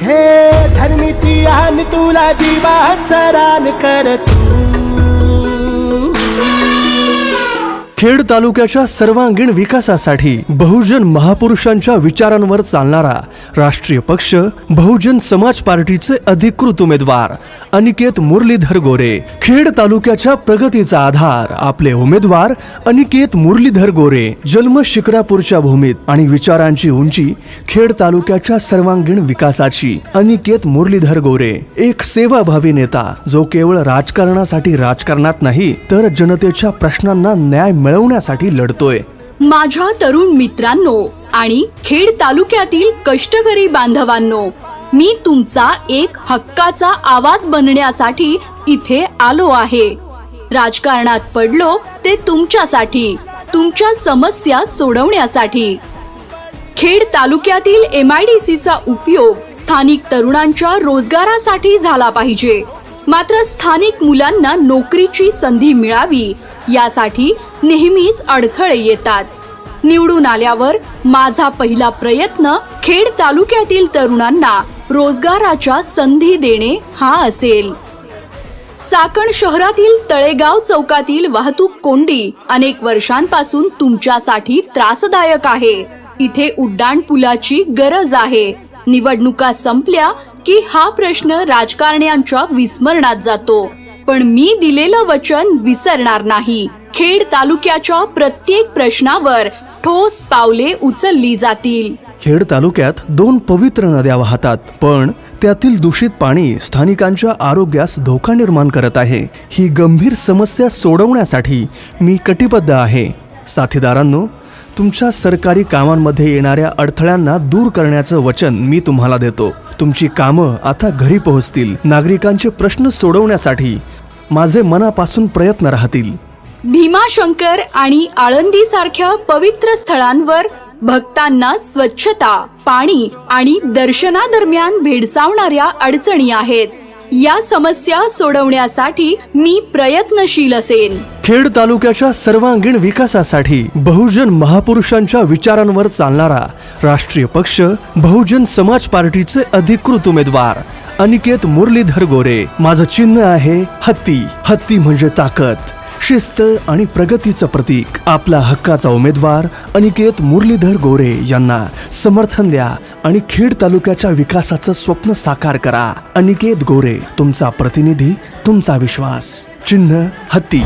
हे धर्मीची आण तुला जीवाचं रान कर तू. खेड तालुक्याच्या सर्वांगीण विकासासाठी बहुजन महापुरुषांच्या विचारांवर चालणारा राष्ट्रीय पक्ष बहुजन समाज पार्टीचे अधिकृत उमेदवार अनिकेत मुरलीधर गोरे. खेड तालुक्याच्या प्रगतीचा आधार आपले उमेदवार अनिकेत मुरलीधर गोरे. जन्म शिक्रापूरच्या भूमीत आणि विचारांची उंची खेड तालुक्याच्या सर्वांगीण विकासाची अनिकेत मुरलीधर गोरे. एक सेवाभावी नेता जो केवळ राजकारणासाठी राजकारणात नाही तर जनतेच्या प्रश्नांना न्याय मिळवण्यासाठी लढतोय. माझ्या तरुण मित्रांनो आणि खेड तालुक्यातील कष्टकरी बांधवांनो मी तुमचा एक हक्काचा आवाज बनण्यासाठी इथे आलो आहे. राजकारणात पडलो ते तुमच्यासाठी तुमच्या समस्या सोडवण्यासाठी. खेड तालुक्यातील एम आय डी सीचा उपयोग स्थानिक तरुणांच्या रोजगारासाठी झाला पाहिजे. मात्र स्थानिक मुलांना नोकरीची संधी मिळावी यासाठी नेहमीच अडथळे येतात. निवडून आल्यावर माझा पहिला प्रयत्न खेड तालुक्यातील तरुणांना रोजगाराच्या संधी देणे हा असेल. चाकण शहरातील तळेगाव चौकातील वाहतूक कोंडी अनेक वर्षांपासून तुमच्यासाठी त्रासदायक आहे. इथे उड्डाण पुलाची गरज आहे. निवडणुका संपल्या की हा प्रश्न राजकारण्यांच्या विस्मरणात जातो. पण मी दिलेलं वचन विसरणार नाही. खेड तालुक्याच्या प्रत्येक प्रश्नावर ठोस पावले उचलली जातील. खेड तालुक्यात दोन पवित्र नद्या वाहतात पण त्यातील दूषित पाणी स्थानिकांच्या आरोग्यास धोका निर्माण करत आहे. ही गंभीर समस्या सोडवण्यासाठी मी कटिबद्ध आहे. साथीदारांनो तुमच्या सरकारी कामांमध्ये येणाऱ्या अडथळ्यांना दूर करण्याचं वचन मी तुम्हाला देतो. तुमची कामं आता घरी पोहोचतील. नागरिकांचे प्रश्न सोडवण्यासाठी माझे मनापासून प्रयत्न राहतील. भीमाशंकर आणि आळंदी सारख्या पवित्र स्थळांवर भक्तांना स्वच्छता पाणी आणि दर्शनादरम्यान भेडसावणाऱ्या अडचणी आहेत. या समस्या सोडवण्यासाठी मी प्रयत्नशील असेन. खेड तालुक्याच्या सर्वांगीण विकासासाठी बहुजन महापुरुषांच्या विचारांवर चालणारा राष्ट्रीय पक्ष बहुजन समाज पार्टीचे अधिकृत उमेदवार अनिकेत मुरलीधर गोरे. माझं चिन्ह आहे हत्ती. हत्ती म्हणजे ताकद. शिस्त आणि प्रगतीचं प्रतीक. आपला हक्काचा उमेदवार अनिकेत मुरलीधर गोरे यांना समर्थन द्या आणि खेड तालुक्याच्या विकासाचं स्वप्न साकार करा. अनिकेत गोरे तुमचा प्रतिनिधी तुमचा विश्वास. चिन्ह हत्ती.